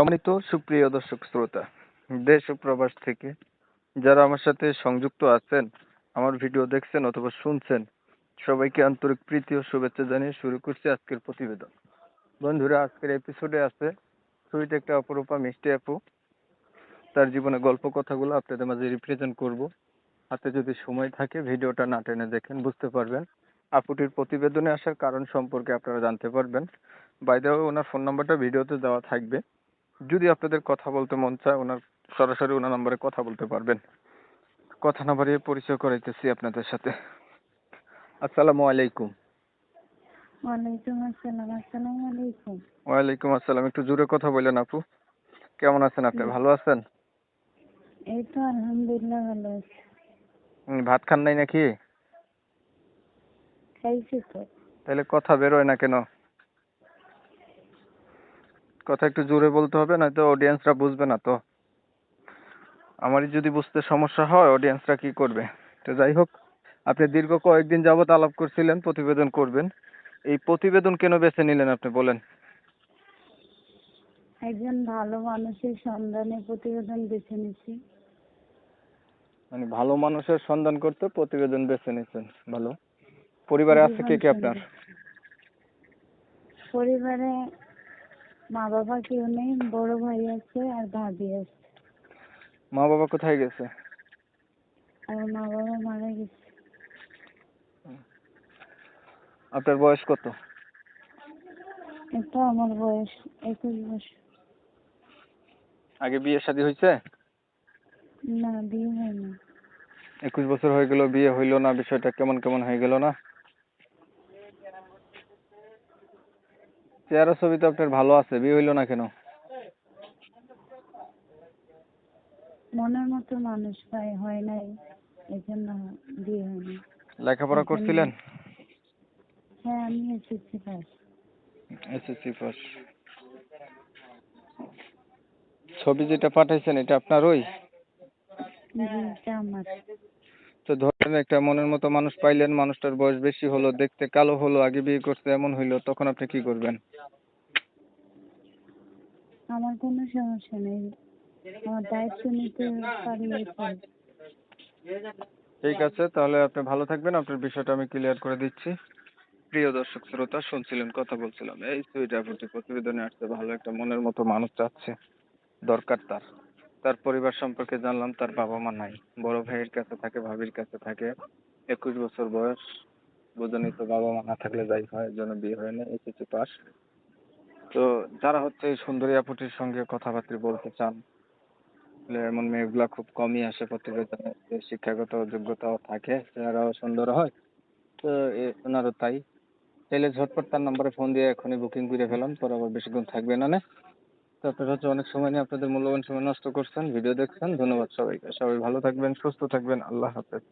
সম্মানিত সুপ্রিয় দর্শক শ্রোতা, দেশ ও প্রবাস থেকে যারা আমার সাথে সংযুক্ত আছেন, আমার ভিডিও দেখছেন অথবা শুনছেন, সবাইকে আন্তরিক প্রীতি ও শুভেচ্ছা জানিয়ে শুরু করছি আজকের প্রতিবেদন। বন্ধুরা, আজকের এপিসোডে আছে সুইট একটা অপরূপা মিষ্টি আপু। তার জীবনে গল্প কথাগুলো আপনাদের মাঝে রিপ্রেজেন্ট করব। হাতে যদি সময় থাকে, ভিডিওটা না টেনে দেখেন, বুঝতে পারবেন। আপুটির প্রতিবেদনে আসার কারণ সম্পর্কে আপনারা জানতে পারবেন। বাইরে ওনার ফোন নাম্বারটা ভিডিওতে দেওয়া থাকবে। যদি আপনাদের কথা বলতে মন চায় ওনার সরাসরি ওনার নম্বরে কথা বলতে পারবেন। কথা না বাড়িয়ে পরিচয় করাইতেছি আপনাদের সাথে। আসসালামু আলাইকুম। ওয়ালাইকুম আসসালাম। আসসালামু আলাইকুম। ওয়ালাইকুম আসসালাম। একটু জোরে কথা বললেন আপু। কেমন আছেন আপনি? ভালো আছেন? এই তো আলহামদুলিল্লাহ ভালো আছি। ভাত খান নাই নাকি? খাইছি তো। তাহলে কথা বেরোয় না কেন? কথা একটু জোরে বলতে হবে নয়তো অডিয়েন্সরা বুঝবে না তো। আমারই যদি বুঝতে সমস্যা হয় অডিয়েন্সরা কি করবে? তো যাই হোক আপনি দীর্ঘ কয়েকদিন যাবত আলাপ করছিলেন প্রতিবেদন করবেন। এই প্রতিবেদন কেন বেছে নিলেন আপনি বলেন? একজন ভালো মানুষের সন্ধানে প্রতিবেদন বেছে নিছি। মানে ভালো মানুষের সন্ধান করতে প্রতিবেদন বেছে নিয়েছেন ভালো। পরিবারে আছে কে কে আপনার? পরিবারে মা বাবা কেউ নেই বড় ভাই আছে আর ভাবি আছে। মা বাবা কোথায় গেছে? আমার মা বাবা মারা গেছে। আপনার বয়স কত? এটা আমার বয়স একুশ বছর। আগে বিয়ে শাদী হয়েছে? না বিয়ে হয়নি। একুশ বছর হয়ে গেল বিয়ে হইল না বিষয়টা কেমন কেমন হয়ে গেল না? চেহারা ছবি তো আপনার ভালো আছে বিয়ে হইল না কেন? মনের মতো মানুষ পাই হয় নাই এই জন্য বিয়ে হয়নি। লেখাপড়া করছিলেন? হ্যাঁ আমি এসেছি পাস। SSC pass. ছবি যেটা পাঠাইছেন এটা আপনার ওই জি এটা আমার। তো ধরেন একটা মনের মতো মানুষ পাইলেন মানুষটার বয়স বেশি হলো দেখতে কালো হলো আগে বিয়ে করতে এমন হইল তখন আপনি কি করবেন? আমার কোনো সমস্যা নেই। আমার দায়িত্ব নিতে ঠিক আছে তাহলে আপনি ভালো থাকবেন আপনার বিষয়টা আমি ক্লিয়ার করে দিচ্ছি। প্রিয় দর্শক শ্রোতা শুনছিলেন কথা বলছিলাম। এই সুইট প্রতিবেদনে আসছে ভালো একটা মনের মতো মানুষ চাচ্ছে দরকার তার। তার পরিবার সম্পর্কে জানলাম, তার বাবা মা নাই। বড় ভাইয়ের কাছে থাকে, ভাবির কাছে থাকে। একুশ বছর বয়স বোঝেনি তো বাবা মা না থাকলে যাই হয় জন্য বিয়ে হয় না এসেছে পাস। তো যারা হচ্ছে এই সুন্দরী আপুটির সঙ্গে কথাবার্তা বলতে চান এমন মেয়েগুলা খুব কমই আসে প্রতিবেদনে শিক্ষাগত যোগ্যতাও থাকে, চেহারাও সুন্দর হয়। তো ওনারও তাই। চাইলে ঝটপট তার নম্বরে ফোন দিয়ে এখনই বুকিং করে ফেলাম পরে আবার বেশিক্ষণ থাকবে না না? তো আপনারা হচ্ছে অনেক সময় নিয়ে আপনাদের মূল্যবান সময় নষ্ট করছেন। ভিডিও দেখছেন। ধন্যবাদ সবাইকে। সবাই ভালো থাকবেন, সুস্থ থাকবেন। আল্লাহ হাফেজ।